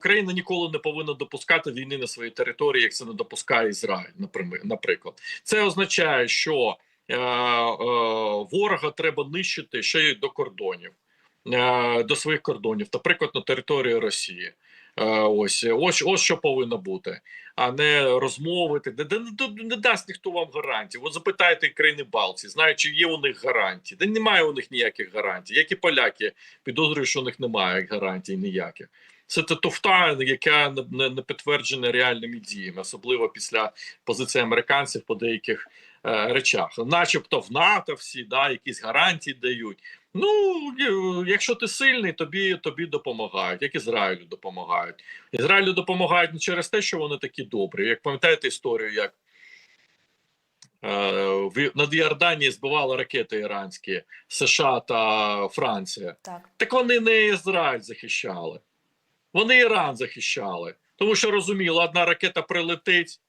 Україна ніколи не повинна допускати війни на своїй території, як це не допускає Ізраїль, наприклад. Це означає, що е, е, ворога треба нищити ще й до кордонів, е, до своїх кордонів, наприклад, на території Росії. Е, ось, ось, ось що повинно бути, а не розмовити. Не, не, не, дасть ніхто вам гарантій. От запитайте країни Балтії, знають, чи є у них гарантії. Де немає у них ніяких гарантій. Як і поляки підозрюють, що у них немає гарантій ніяких. Це та туфта, яка не, не, підтверджена реальними діями, особливо після позиції американців по деяких е, речах, начебто в НАТО всі да, якісь гарантії дають. Ну, якщо ти сильний, тобі тобі допомагають, як Ізраїлю допомагають. Ізраїлю допомагають не через те, що вони такі добрі. Як пам'ятаєте історію, як е, в- над Йорданією збивали ракети іранські США та Франція. Так. Так вони не Ізраїль захищали, вони Іран захищали. Тому що розуміли, одна ракета прилетить,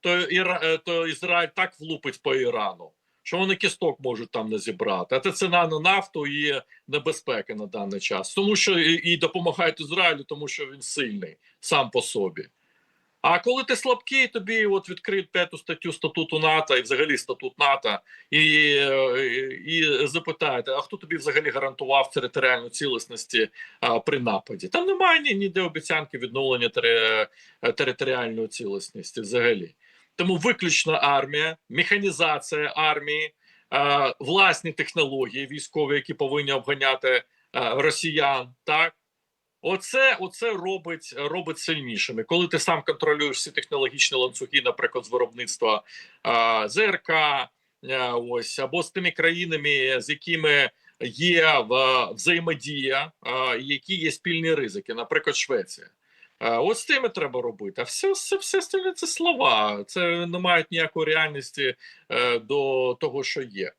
то, Іра... е, то Ізраїль так влупить по Ірану, що вони кісток можуть там не зібрати. А це ціна на нафту і небезпека на даний час. Тому що і, і допомагають Ізраїлю, тому що він сильний сам по собі. А коли ти слабкий, тобі от відкриють п'яту статтю статуту НАТО і взагалі статут НАТО, і, і запитаєте, а хто тобі взагалі гарантував територіальну цілісності а, при нападі? Там немає ні, ніде обіцянки відновлення тери, територіальної цілісності взагалі. Тому виключно армія, механізація армії, е, власні технології військові, які повинні обганяти е, росіян. Так оце, оце робить, робить сильнішими. Коли ти сам контролюєш всі технологічні ланцюги, наприклад, з виробництва е, ЗРК, е, ось або з тими країнами, з якими є в, взаємодія, е, які є спільні ризики, наприклад, Швеція. Е, От з тими треба робити. А все, все, все це слова. Це не мають ніякої реальності е, до того, що є.